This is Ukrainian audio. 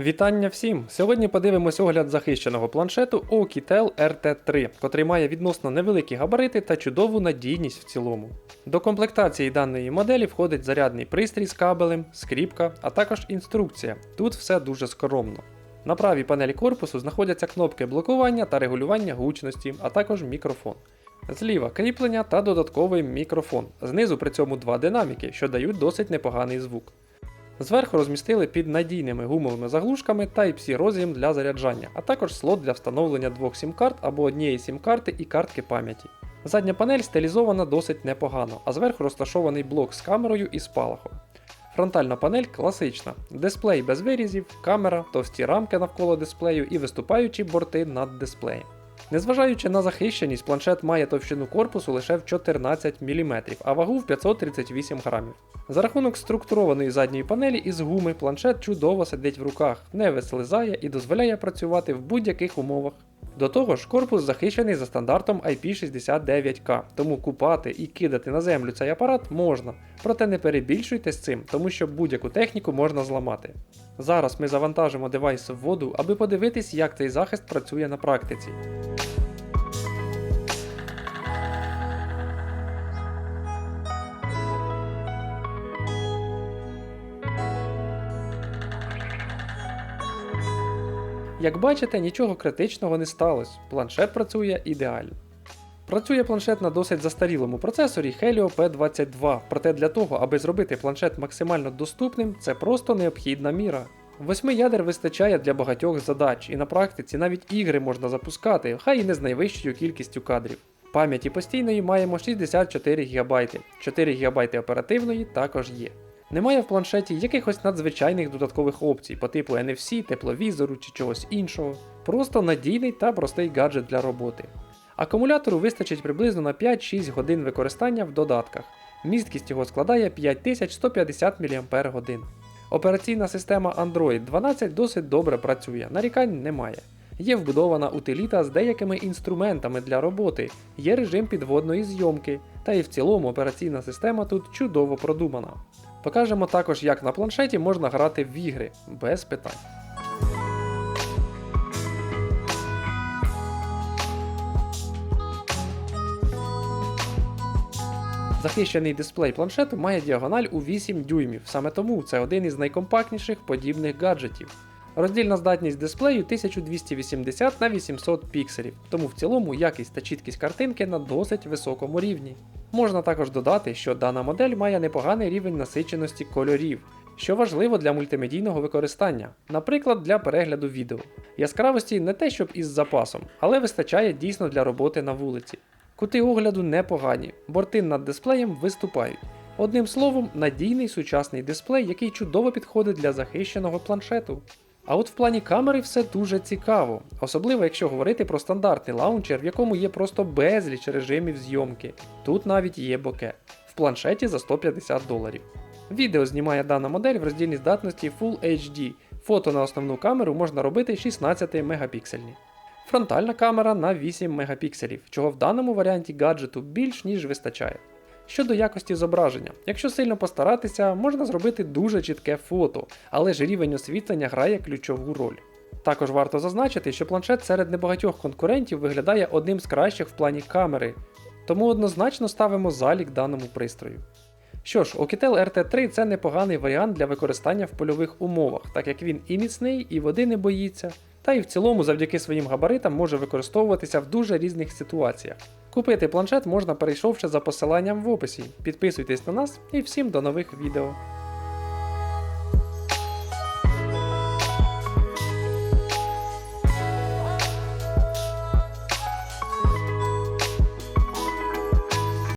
Вітання всім! Сьогодні подивимось огляд захищеного планшету Oukitel RT3, котрий має відносно невеликі габарити та чудову надійність в цілому. До комплектації даної моделі входить зарядний пристрій з кабелем, скріпка, а також інструкція. Тут все дуже скромно. На правій панелі корпусу знаходяться кнопки блокування та регулювання гучності, а також мікрофон. Зліва кріплення та додатковий мікрофон. Знизу при цьому два динаміки, що дають досить непоганий звук. Зверху розмістили під надійними гумовими заглушками Type-C роз'єм для заряджання, а також слот для встановлення двох сім-карт або однієї сім-карти і картки пам'яті. Задня панель стилізована досить непогано, а зверху розташований блок з камерою і спалахом. Фронтальна панель класична, дисплей без вирізів, камера, товсті рамки навколо дисплею і виступаючі борти над дисплеєм. Незважаючи на захищеність, планшет має товщину корпусу лише в 14 мм, а вагу в 538 грамів. За рахунок структурованої задньої панелі із гуми планшет чудово сидить в руках, не вислизає і дозволяє працювати в будь-яких умовах. До того ж, корпус захищений за стандартом IP69K, тому купати і кидати на землю цей апарат можна, проте не перебільшуйте з цим, тому що будь-яку техніку можна зламати. Зараз ми завантажимо девайс в воду, аби подивитись, як цей захист працює на практиці. Як бачите, нічого критичного не сталося, планшет працює ідеально. Працює планшет на досить застарілому процесорі Helio P22, проте для того, аби зробити планшет максимально доступним, це просто необхідна міра. Восьми ядер вистачає для багатьох задач, і на практиці навіть ігри можна запускати, хай і не з найвищою кількістю кадрів. Пам'яті постійної маємо 64 ГБ, 4 ГБ оперативної також є. Немає в планшеті якихось надзвичайних додаткових опцій по типу NFC, тепловізору чи чогось іншого. Просто надійний та простий гаджет для роботи. Акумулятору вистачить приблизно на 5-6 годин використання в додатках. Місткість його складає 5150 мАч. Операційна система Android 12 досить добре працює, нарікань немає. Є вбудована утиліта з деякими інструментами для роботи, є режим підводної зйомки, та і в цілому операційна система тут чудово продумана. Покажемо також, як на планшеті можна грати в ігри без питань. Захищений дисплей планшету має діагональ у 8 дюймів, саме тому це один із найкомпактніших подібних гаджетів. Роздільна здатність дисплею 1280 на 800 пікселів, тому в цілому якість та чіткість картинки на досить високому рівні. Можна також додати, що дана модель має непоганий рівень насиченості кольорів, що важливо для мультимедійного використання, наприклад, для перегляду відео. Яскравості не те, щоб із запасом, але вистачає дійсно для роботи на вулиці. Кути огляду непогані, борти над дисплеєм виступають. Одним словом, надійний сучасний дисплей, який чудово підходить для захищеного планшету. А от в плані камери все дуже цікаво, особливо якщо говорити про стандартний лаунчер, в якому є просто безліч режимів зйомки. Тут навіть є боке. В планшеті за 150 доларів. Відео знімає дана модель в роздільній здатності Full HD. Фото на основну камеру можна робити 16 мегапіксельні. Фронтальна камера на 8 мегапікселів, чого в даному варіанті гаджету більш ніж вистачає. Щодо якості зображення, якщо сильно постаратися, можна зробити дуже чітке фото, але ж рівень освітлення грає ключову роль. Також варто зазначити, що планшет серед небагатьох конкурентів виглядає одним з кращих в плані камери, тому однозначно ставимо залік даному пристрою. Що ж, Oukitel RT3 це непоганий варіант для використання в польових умовах, так як він і міцний, і води не боїться, та й в цілому завдяки своїм габаритам може використовуватися в дуже різних ситуаціях. Купити планшет можна перейшовши за посиланням в описі. Підписуйтесь на нас і всім до нових відео.